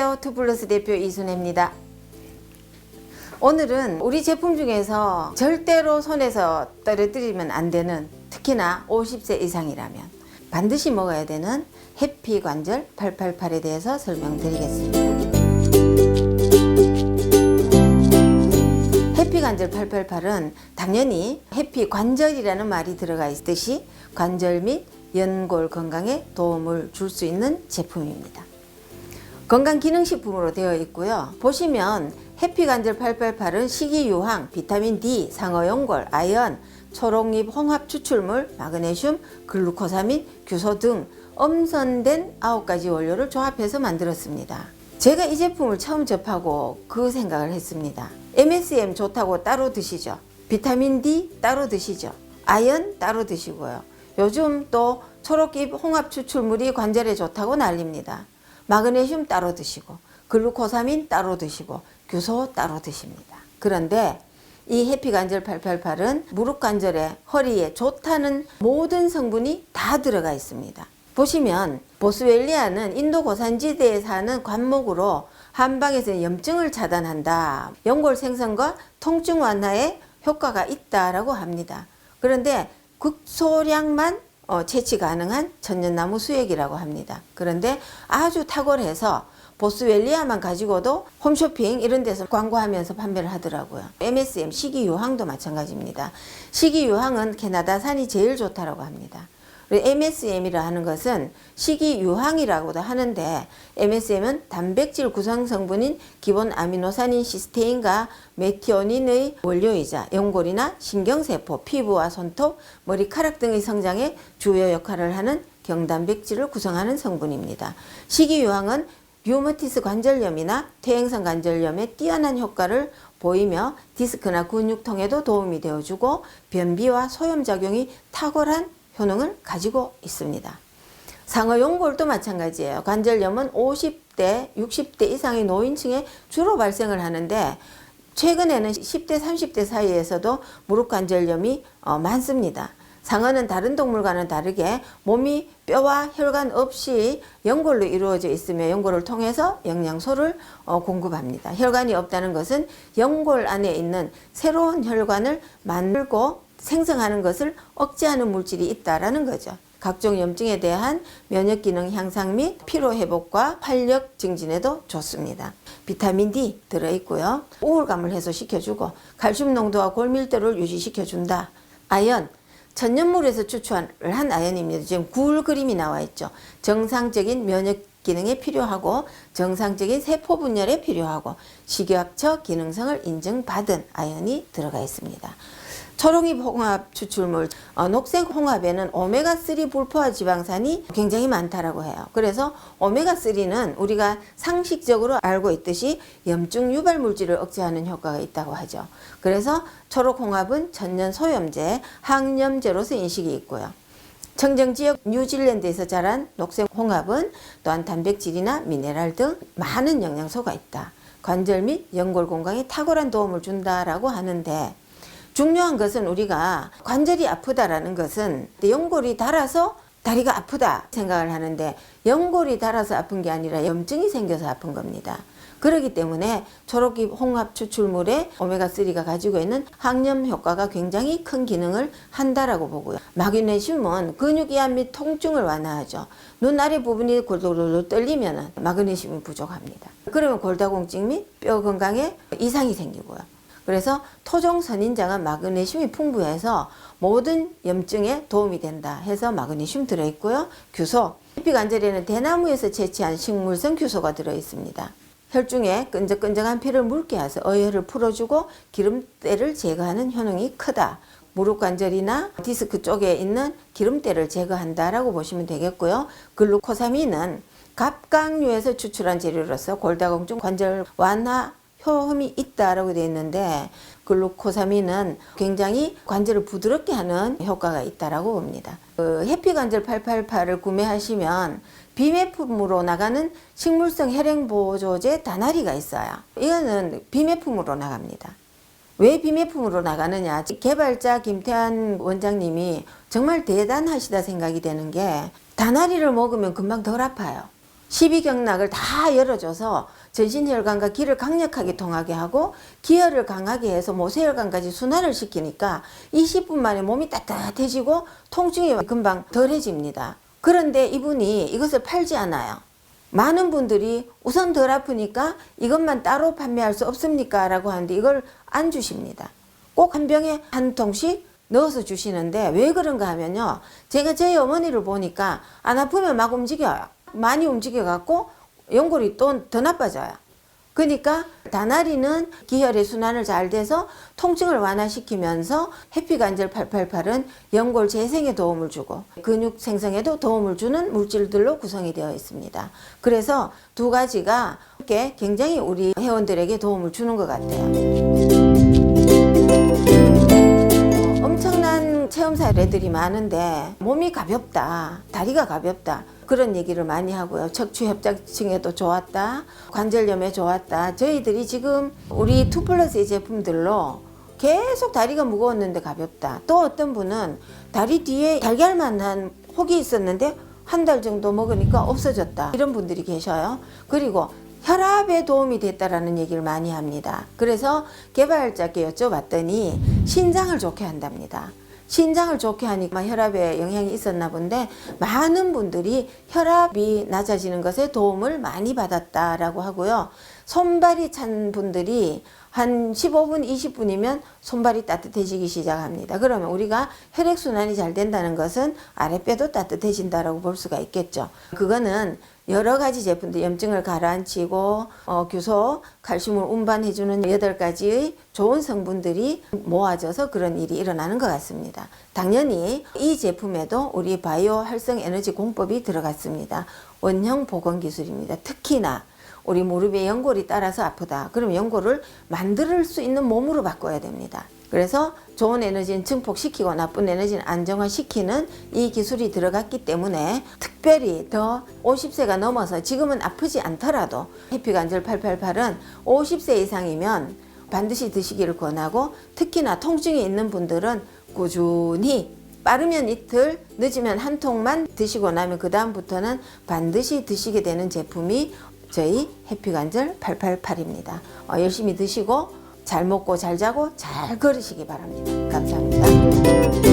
안녕하세요. 투플러스 대표 이순혜입니다. 오늘은 우리 제품 중에서 절대로 손에서 떨어뜨리면 안 되는 특히나 50세 이상이라면 반드시 먹어야 되는 해피 관절 888에 대해서 설명드리겠습니다. 해피 관절 888은 당연히 해피 관절이라는 말이 들어가 있듯이 관절 및 연골 건강에 도움을 줄 수 있는 제품입니다. 건강기능식품으로 되어 있고요. 보시면 해피관절 888은 식이유황, 비타민 D, 상어연골, 아연, 초록잎 홍합 추출물, 마그네슘, 글루코사민, 규소 등 엄선된 9가지 원료를 조합해서 만들었습니다. 제가 이 제품을 처음 접하고 그 생각을 했습니다. MSM 좋다고 따로 드시죠. 비타민 D 따로 드시죠. 아연 따로 드시고요. 요즘 또 초록잎 홍합 추출물이 관절에 좋다고 난립니다. 마그네슘 따로 드시고 글루코사민 따로 드시고 규소 따로 드십니다. 그런데 이 해피관절 888은 무릎 관절에 허리에 좋다는 모든 성분이 다 들어가 있습니다. 보시면 보스웰리아는 인도 고산지대에 사는 관목으로 한방에서 염증을 차단한다. 연골 생성과 통증 완화에 효과가 있다라고 합니다. 그런데 극소량만 어, 채취 가능한 천연나무 수액이라고 합니다. 그런데 아주 탁월해서 보스웰리아만 가지고도 홈쇼핑 이런 데서 광고하면서 판매를 하더라고요. MSM 식이유황도 마찬가지입니다. 식이유황은 캐나다산이 제일 좋다라고 합니다. MSM이라 하는 것은 식이유황이라고도 하는데 MSM은 단백질 구성 성분인 기본 아미노산인 시스테인과 메티오닌의 원료이자 연골이나 신경세포, 피부와 손톱, 머리카락 등의 성장에 주요 역할을 하는 경단백질을 구성하는 성분입니다. 식이유황은 류머티스 관절염이나 퇴행성 관절염에 뛰어난 효과를 보이며 디스크나 근육통에도 도움이 되어주고 변비와 소염작용이 탁월한 효능을 가지고 있습니다. 상어연골도 마찬가지예요. 관절염은 50대, 60대 이상의 노인층에 주로 발생을 하는데 최근에는 10대, 30대 사이에서도 무릎 관절염이 어, 많습니다. 상어는 다른 동물과는 다르게 몸이 뼈와 혈관 없이 연골로 이루어져 있으며 연골을 통해서 영양소를 어, 공급합니다. 혈관이 없다는 것은 연골 안에 있는 새로운 혈관을 만들고 생성하는 것을 억제하는 물질이 있다라는 거죠. 각종 염증에 대한 면역 기능 향상 및 피로 회복과 활력 증진에도 좋습니다. 비타민 D 들어 있고요. 우울감을 해소시켜 주고 칼슘 농도와 골밀도를 유지시켜 준다. 아연 천연물에서 추출한 아연입니다. 지금 굴 그림이 나와 있죠. 정상적인 면역 기능에 필요하고 정상적인 세포 분열에 필요하고 식이학적 기능성을 인증받은 아연이 들어가 있습니다. 초록잎 홍합 추출물, 어, 녹색 홍합에는 오메가3 불포화 지방산이 굉장히 많다라고 해요. 그래서 오메가3는 우리가 상식적으로 알고 있듯이 염증 유발 물질을 억제하는 효과가 있다고 하죠. 그래서 초록 홍합은 천연 소염제, 항염제로서 인식이 있고요. 청정 지역 뉴질랜드에서 자란 녹색 홍합은 또한 단백질이나 미네랄 등 많은 영양소가 있다. 관절 및 연골 건강에 탁월한 도움을 준다라고 하는데 중요한 것은 우리가 관절이 아프다라는 것은 연골이 닳아서 다리가 아프다 생각을 하는데 연골이 닳아서 아픈 게 아니라 염증이 생겨서 아픈 겁니다. 그렇기 때문에 초록잎 홍합 추출물에 오메가3가 가지고 있는 항염 효과가 굉장히 큰 기능을 한다라고 보고요. 마그네슘은 근육 이완 및 통증을 완화하죠. 눈 아래 부분이 골골골 떨리면 마그네슘이 부족합니다. 그러면 골다공증 및 뼈 건강에 이상이 생기고요. 그래서 토종 선인장은 마그네슘이 풍부해서 모든 염증에 도움이 된다 해서 마그네슘 들어있고요. 규소, 피관절에는 대나무에서 채취한 식물성 규소가 들어있습니다. 혈중에 끈적끈적한 피를 묽게 해서 어혈을 풀어주고 기름때를 제거하는 효능이 크다. 무릎 관절이나 디스크 쪽에 있는 기름때를 제거한다라고 보시면 되겠고요. 글루코사민은 갑각류에서 추출한 재료로서 골다공증 관절 완화 효험이 있다라고 되어 있는데 글루코사민은 굉장히 관절을 부드럽게 하는 효과가 있다라고 봅니다. 그 해피관절 888을 구매하시면 비매품으로 나가는 식물성 혈행 보조제 다나리가 있어요. 이거는 비매품으로 나갑니다. 왜 비매품으로 나가느냐? 개발자 김태환 원장님이 정말 대단하시다 생각이 되는 게 다나리를 먹으면 금방 덜 아파요. 십이경락을 다 열어줘서 전신혈관과 기를 강력하게 통하게 하고 기혈을 강하게 해서 모세혈관까지 순환을 시키니까 20분 만에 몸이 따뜻해지고 통증이 금방 덜해집니다. 그런데 이분이 이것을 팔지 않아요. 많은 분들이 우선 덜 아프니까 이것만 따로 판매할 수 없습니까? 라고 하는데 이걸 안 주십니다. 꼭 한 병에 한 통씩 넣어서 주시는데 왜 그런가 하면요. 제가 저희 어머니를 보니까 안 아프면 막 움직여요. 많이 움직여 갖고 연골이 또 더 나빠져요. 그러니까 다나리는 기혈의 순환을 잘 돼서 통증을 완화시키면서 해피관절 888은 연골 재생에 도움을 주고 근육 생성에도 도움을 주는 물질들로 구성이 되어 있습니다. 그래서 두 가지가 함께 굉장히 우리 회원들에게 도움을 주는 것 같아요. 체험 사례들이 많은데 몸이 가볍다, 다리가 가볍다 그런 얘기를 많이 하고요. 척추 협착증에도 좋았다, 관절염에 좋았다. 저희들이 지금 우리 투 플러스의 제품들로 계속 다리가 무거웠는데 가볍다. 또 어떤 분은 다리 뒤에 달걀만한 혹이 있었는데 한 달 정도 먹으니까 없어졌다. 이런 분들이 계셔요. 그리고 혈압에 도움이 됐다라는 얘기를 많이 합니다. 그래서 개발자께 여쭤봤더니 신장을 좋게 한답니다. 신장을 좋게 하니까 혈압에 영향이 있었나 본데 많은 분들이 혈압이 낮아지는 것에 도움을 많이 받았다라고 하고요. 손발이 찬 분들이 한 15분, 20분이면 손발이 따뜻해지기 시작합니다. 그러면 우리가 혈액순환이 잘 된다는 것은 아랫배도 따뜻해진다라고 볼 수가 있겠죠. 그거는 여러 가지 제품들, 염증을 가라앉히고, 어, 규소, 칼슘을 운반해주는 여덟 가지의 좋은 성분들이 모아져서 그런 일이 일어나는 것 같습니다. 당연히 이 제품에도 우리 바이오 활성 에너지 공법이 들어갔습니다. 원형 보건 기술입니다. 특히나 우리 무릎에 연골이 따라서 아프다. 그럼 연골을 만들 수 있는 몸으로 바꿔야 됩니다. 그래서 좋은 에너지는 증폭시키고 나쁜 에너지는 안정화시키는 이 기술이 들어갔기 때문에 특별히 더 50세가 넘어서 지금은 아프지 않더라도 해피관절 888은 50세 이상이면 반드시 드시기를 권하고 특히나 통증이 있는 분들은 꾸준히 빠르면 이틀, 늦으면 한 통만 드시고 나면 그 다음부터는 반드시 드시게 되는 제품이 저희 해피관절 888입니다. 어, 열심히 드시고 잘 먹고 잘 자고 잘 걸으시기 바랍니다. 감사합니다.